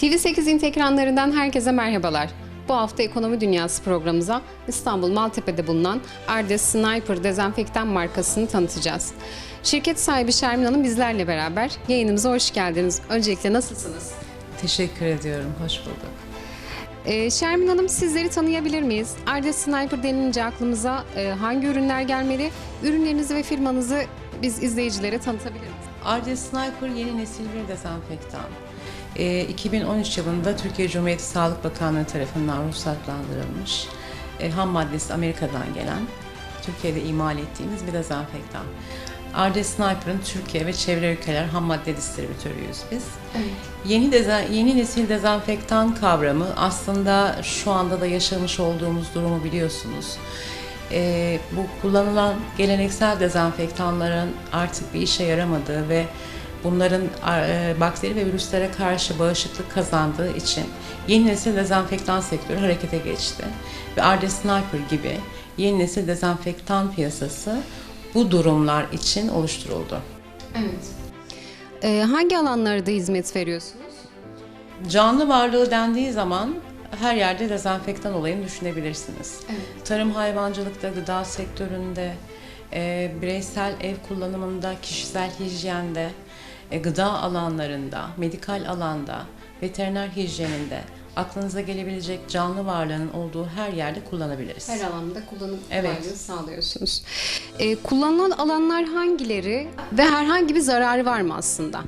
TV8 İnti ekranlarından herkese merhabalar. Bu hafta Ekonomi Dünyası programımıza İstanbul Maltepe'de bulunan Ardes Sniper dezenfektan markasını tanıtacağız. Şirket sahibi Şermin Hanım bizlerle beraber yayınımıza hoş geldiniz. Öncelikle nasılsınız? Teşekkür ediyorum. Hoş bulduk. Ee, Şermin Hanım sizleri tanıyabilir miyiz? Ardes Sniper denilince aklımıza e, hangi ürünler gelmeli? Ürünlerinizi ve firmanızı biz izleyicilere tanıtabilir miyiz? RD Sniper yeni nesil bir dezenfektan. Ee, 2013 yılında Türkiye Cumhuriyeti Sağlık Bakanlığı tarafından ruhsatlandırılmış. Ee, ham maddesi Amerika'dan gelen, Türkiye'de imal ettiğimiz bir dezenfektan. RD Sniper'ın Türkiye ve çevre ülkeler ham madde distribütörüyüz biz. Yeni dezen, yeni nesil dezenfektan kavramı aslında şu anda da yaşamış olduğumuz durumu biliyorsunuz. Ee, bu kullanılan geleneksel dezenfektanların artık bir işe yaramadığı ve bunların e, bakteri ve virüslere karşı bağışıklık kazandığı için yeni nesil dezenfektan sektörü harekete geçti. Ve RD Sniper gibi yeni nesil dezenfektan piyasası bu durumlar için oluşturuldu. Evet. Ee, hangi alanlarda hizmet veriyorsunuz? Canlı varlığı dendiği zaman her yerde dezenfektan olayını düşünebilirsiniz. Evet. Tarım hayvancılıkta, gıda sektöründe, e, bireysel ev kullanımında, kişisel hijyende, gıda alanlarında, medikal alanda, veteriner hijyeninde aklınıza gelebilecek canlı varlığın olduğu her yerde kullanabiliriz. Her alanda kullanım Evet. kolaylığı sağlıyorsunuz. Ee, kullanılan alanlar hangileri ve herhangi bir zararı var mı aslında?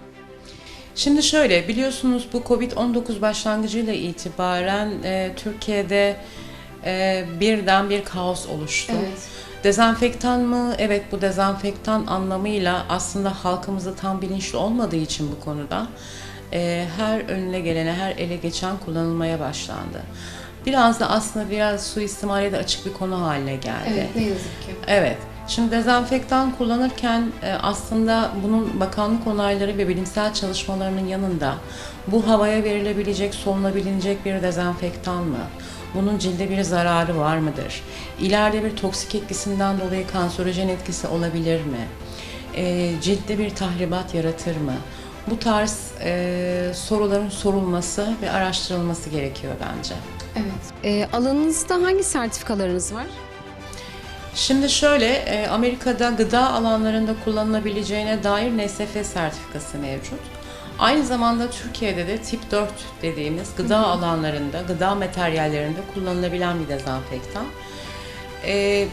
Şimdi şöyle biliyorsunuz bu Covid-19 başlangıcıyla itibaren e, Türkiye'de e, birden bir kaos oluştu. Dezenfektan mı? Evet bu dezenfektan anlamıyla aslında halkımızda tam bilinçli olmadığı için bu konuda e, her önüne gelene, her ele geçen kullanılmaya başlandı. Biraz da aslında biraz suistimale de açık bir konu haline geldi. ne yazık ki. Evet. Şimdi dezenfektan kullanırken e, aslında bunun bakanlık onayları ve bilimsel çalışmalarının yanında bu havaya verilebilecek, solunabilecek bir dezenfektan mı? Bunun cilde bir zararı var mıdır? İleride bir toksik etkisinden dolayı kanserojen etkisi olabilir mi? E, ciltte bir tahribat yaratır mı? Bu tarz e, soruların sorulması ve araştırılması gerekiyor bence. Evet. Ee, alanınızda hangi sertifikalarınız var? Şimdi şöyle, e, Amerika'da gıda alanlarında kullanılabileceğine dair NSF sertifikası mevcut. Aynı zamanda Türkiye'de de tip 4 dediğimiz gıda alanlarında, gıda materyallerinde kullanılabilen bir dezenfektan. E,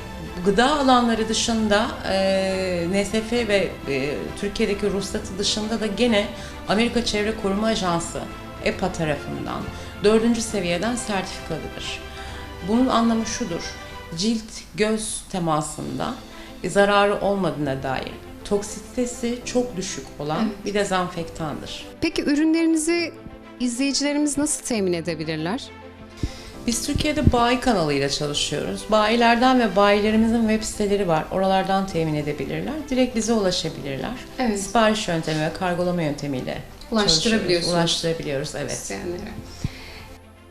gıda alanları dışında e, NSF ve e, Türkiye'deki ruhsatı dışında da gene Amerika Çevre Koruma Ajansı EPA tarafından dördüncü seviyeden sertifikalıdır. Bunun anlamı şudur, cilt göz temasında zararı olmadığına dair toksitesi çok düşük olan bir dezenfektandır. Peki ürünlerinizi izleyicilerimiz nasıl temin edebilirler? Biz Türkiye'de bayi kanalıyla çalışıyoruz. Bayilerden ve bayilerimizin web siteleri var. Oralardan temin edebilirler. Direkt bize ulaşabilirler. Evet. Sipariş yöntemi ve kargolama yöntemiyle Ulaştırabiliyorsunuz. Ulaştırabiliyoruz, evet. İsteyenlere.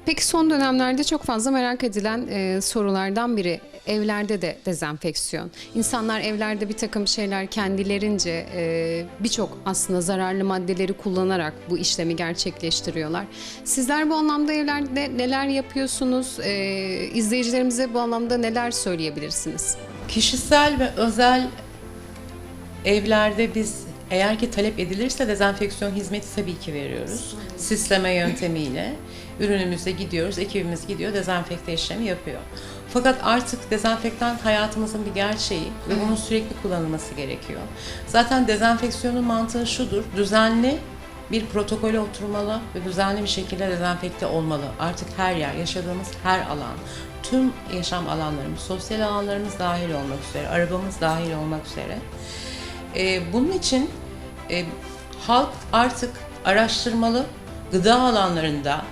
Peki son dönemlerde çok fazla merak edilen e, sorulardan biri evlerde de dezenfeksiyon. İnsanlar evlerde bir takım şeyler kendilerince e, birçok aslında zararlı maddeleri kullanarak bu işlemi gerçekleştiriyorlar. Sizler bu anlamda evlerde neler yapıyorsunuz? E, izleyicilerimize bu anlamda neler söyleyebilirsiniz? Kişisel ve özel evlerde biz eğer ki talep edilirse dezenfeksiyon hizmeti tabii ki veriyoruz. Sisleme yöntemiyle ürünümüze gidiyoruz, ekibimiz gidiyor, dezenfekte işlemi yapıyor. Fakat artık dezenfektan hayatımızın bir gerçeği ve bunun sürekli kullanılması gerekiyor. Zaten dezenfeksiyonun mantığı şudur, düzenli bir protokole oturmalı ve düzenli bir şekilde dezenfekte olmalı. Artık her yer, yaşadığımız her alan, tüm yaşam alanlarımız, sosyal alanlarımız dahil olmak üzere, arabamız dahil olmak üzere. Ee, bunun için e, halk artık araştırmalı, gıda alanlarında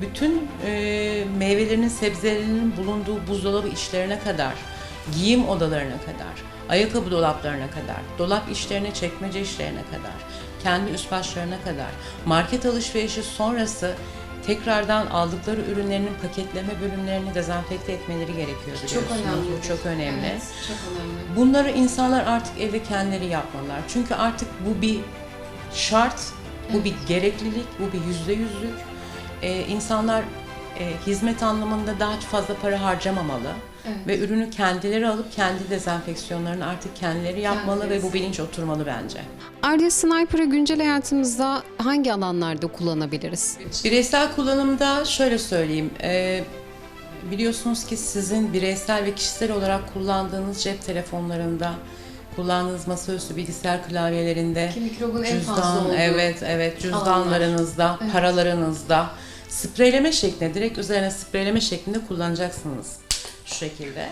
bütün e, meyvelerinin, sebzelerinin bulunduğu buzdolabı işlerine kadar, giyim odalarına kadar, ayakkabı dolaplarına kadar, dolap işlerine, çekmece işlerine kadar, kendi üst başlarına kadar, market alışverişi sonrası tekrardan aldıkları ürünlerinin paketleme bölümlerini dezenfekte etmeleri gerekiyor biliyorsunuz. Bu çok önemli. çok önemli. Bunları insanlar artık evde kendileri yapmalılar. Çünkü artık bu bir şart, bu bir gereklilik, bu bir yüzde yüzlük. e, insanlar e, hizmet anlamında daha fazla para harcamamalı. Evet. Ve ürünü kendileri alıp kendi dezenfeksiyonlarını artık kendileri yapmalı Kendileri. ve bu bilinç oturmalı bence. Ardia Sniper'ı güncel hayatımızda hangi alanlarda kullanabiliriz? Bireysel kullanımda şöyle söyleyeyim. e, biliyorsunuz ki sizin bireysel ve kişisel olarak kullandığınız cep telefonlarında, kullandığınız masaüstü bilgisayar klavyelerinde, Ki mikrobun en cüzdan, fazla olduğu evet evet cüzdanlarınızda, Evet. paralarınızda spreyleme şeklinde, direkt üzerine spreyleme şeklinde kullanacaksınız şu şekilde.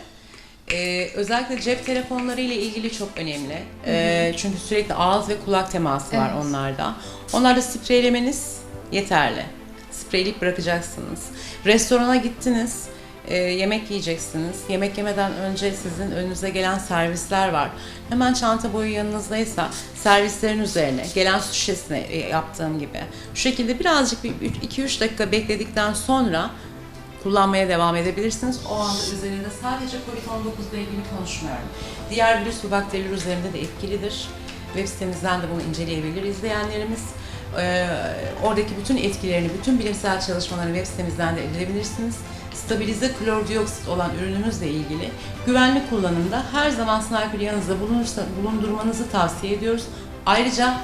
Ee, özellikle cep telefonları ile ilgili çok önemli. Ee, çünkü sürekli ağız ve kulak teması var Evet. onlarda. Onlarda spreylemeniz yeterli. Spreyleyip bırakacaksınız. Restorana gittiniz, e, yemek yiyeceksiniz. Yemek yemeden önce sizin önünüze gelen servisler var. Hemen çanta boyu yanınızdaysa servislerin üzerine gelen su şişesine e, yaptığım gibi. Şu şekilde birazcık bir 2-3 dakika bekledikten sonra kullanmaya devam edebilirsiniz. O anda üzerinde sadece COVID-19 ile ilgili konuşmuyorum. Diğer virüs ve bakteriler üzerinde de etkilidir. Web sitemizden de bunu inceleyebilir izleyenlerimiz. Ee, oradaki bütün etkilerini, bütün bilimsel çalışmalarını web sitemizden de edinebilirsiniz. Stabilize klordioksit olan ürünümüzle ilgili güvenli kullanımda her zaman sniper yanınızda bulunursa, bulundurmanızı tavsiye ediyoruz. Ayrıca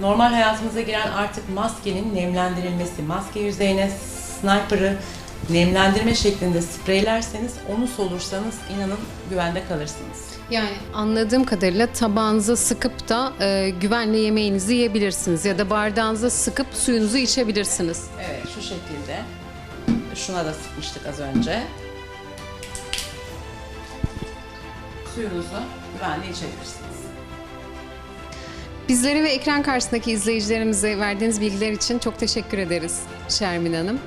normal hayatımıza giren artık maskenin nemlendirilmesi, maske yüzeyine sniper'ı nemlendirme şeklinde spreylerseniz, onu solursanız inanın güvende kalırsınız. Yani anladığım kadarıyla tabağınıza sıkıp da e, güvenle yemeğinizi yiyebilirsiniz ya da bardağınıza sıkıp suyunuzu içebilirsiniz. Evet, şu şekilde. Şuna da sıkmıştık az önce. Suyunuzu güvenle içebilirsiniz. Bizlere ve ekran karşısındaki izleyicilerimize verdiğiniz bilgiler için çok teşekkür ederiz Şermin Hanım.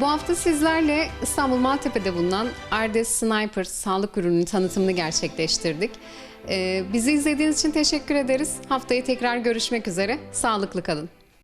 Bu hafta sizlerle İstanbul Maltepe'de bulunan Ardes Sniper sağlık ürününün tanıtımını gerçekleştirdik. Ee, bizi izlediğiniz için teşekkür ederiz. Haftaya tekrar görüşmek üzere. Sağlıklı kalın.